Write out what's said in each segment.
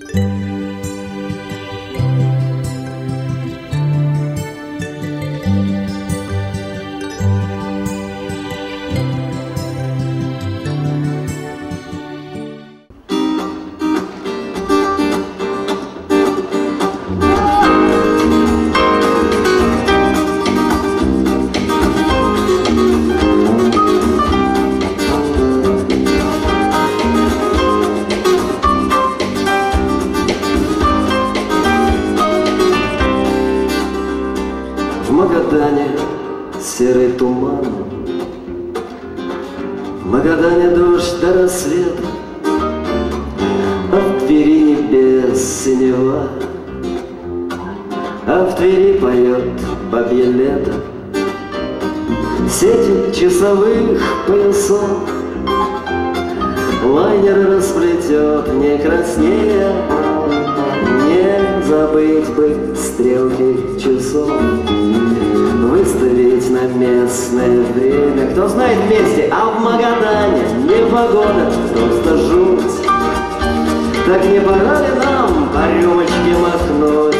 В Магадане дождь до рассвета А в Твери небес синева. А в Твери поет бабье лето. Сети часовых поясов Лайнер расплетет не краснее. Не забыть бы стрелки часов Выставить на местное время. Кто знает вместе, а в Магадане Не погода, просто жуть. Так не пора ли нам по рюмочке махнуть?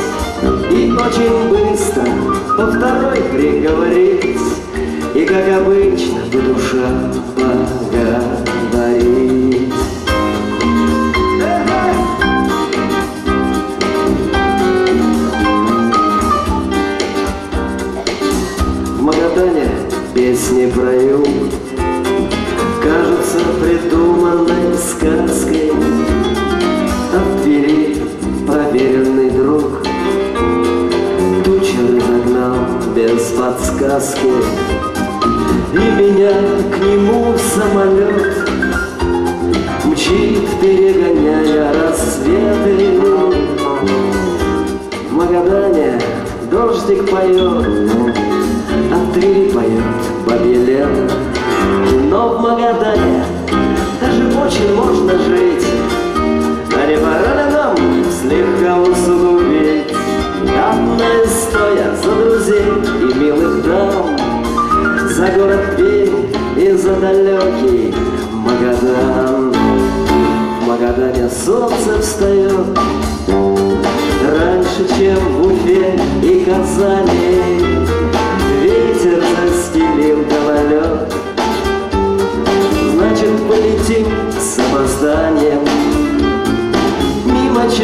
И очень быстро по второй приговорить песни прою Кажутся придуманной сказкой А в проверенный друг Тучи разогнал без подсказки. И меня к нему самолет Мчит, перегоняя рассветы. В Магадане дождик поет А Твери поет Но в Магадане даже очень можно жить. А не нам слегка усугубить Одна стоя за друзей и милых дам. За город Тверь и за далекий Магадан. В Магадане солнце встает Раньше, чем в Уфе и Казани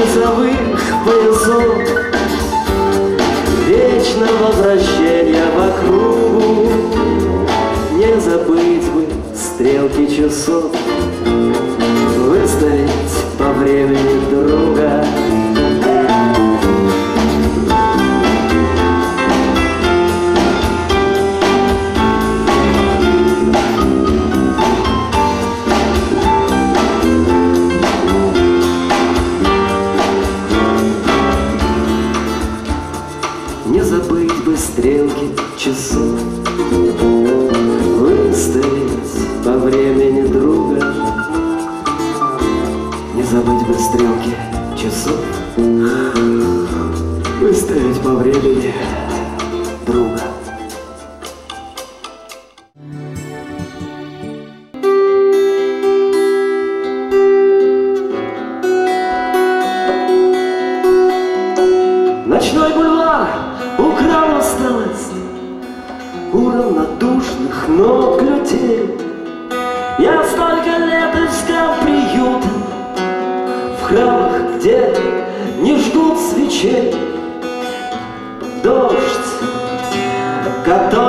часовых поясов Вечно возвращения в округу. Не забыть бы стрелки часов Забыть бы стрелки часов. Выставить по времени друга. Ночной бульвар украл усталость У равнодушных ног людей. Я столько лет искал приюта храмах, где не ждут свечей. Дождь, которую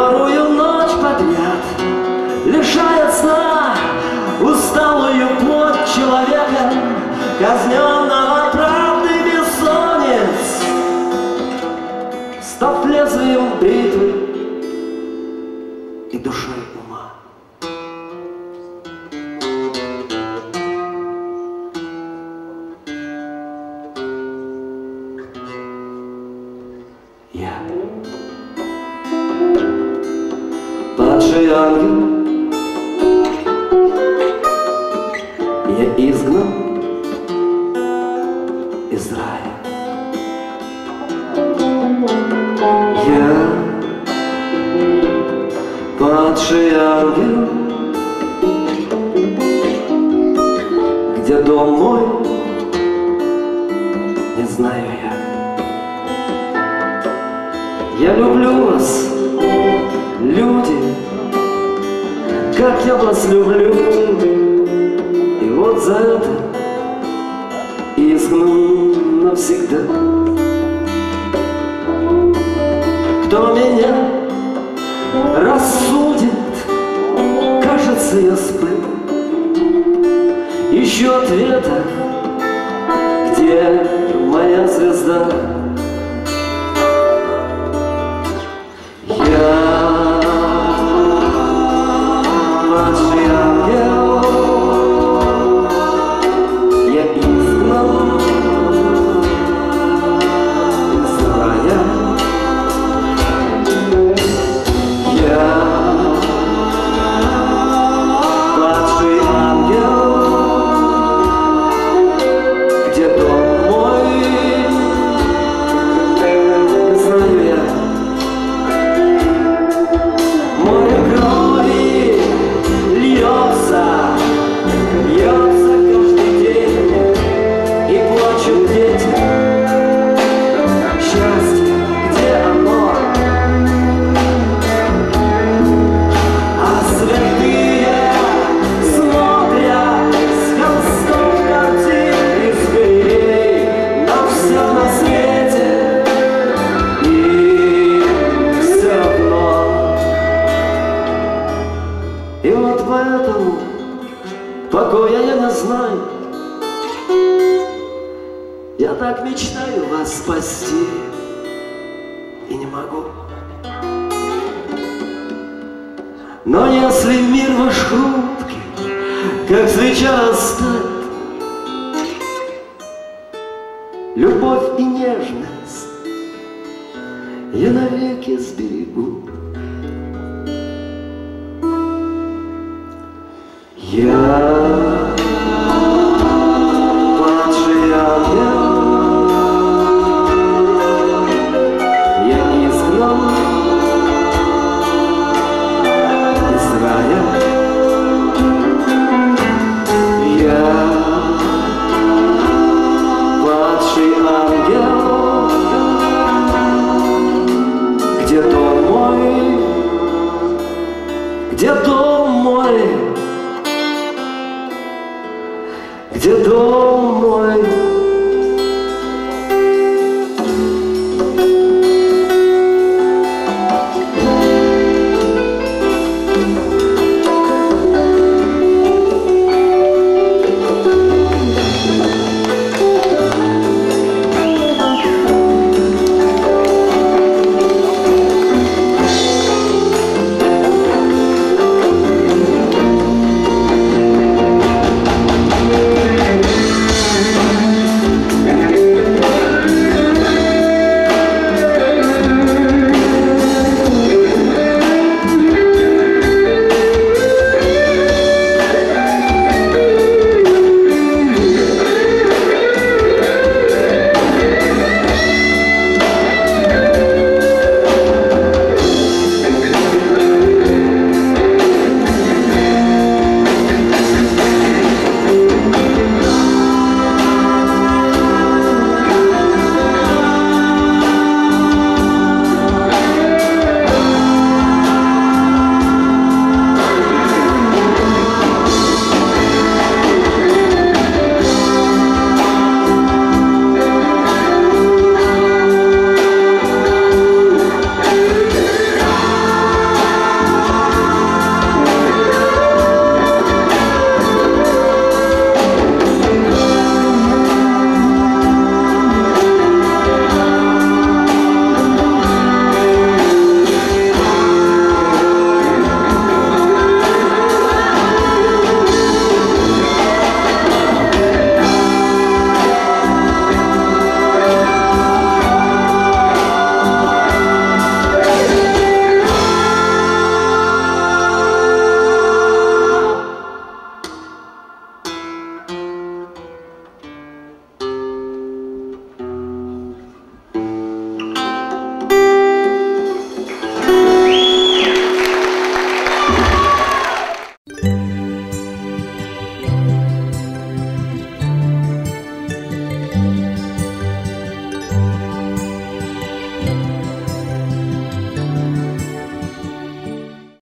из рая Я падший ангел Где дом мой знаю я. Я люблю вас, люди, как я вас люблю. И вот за это навсегда. Кто меня рассудит, кажется, я сплю. Ищу ответа, И вот поэтому покоя я не знаю. Я так мечтаю вас спасти и не могу. Но если мир ваш хрупкий, как свеча растает, Любовь и нежность я навеки сберегу. Я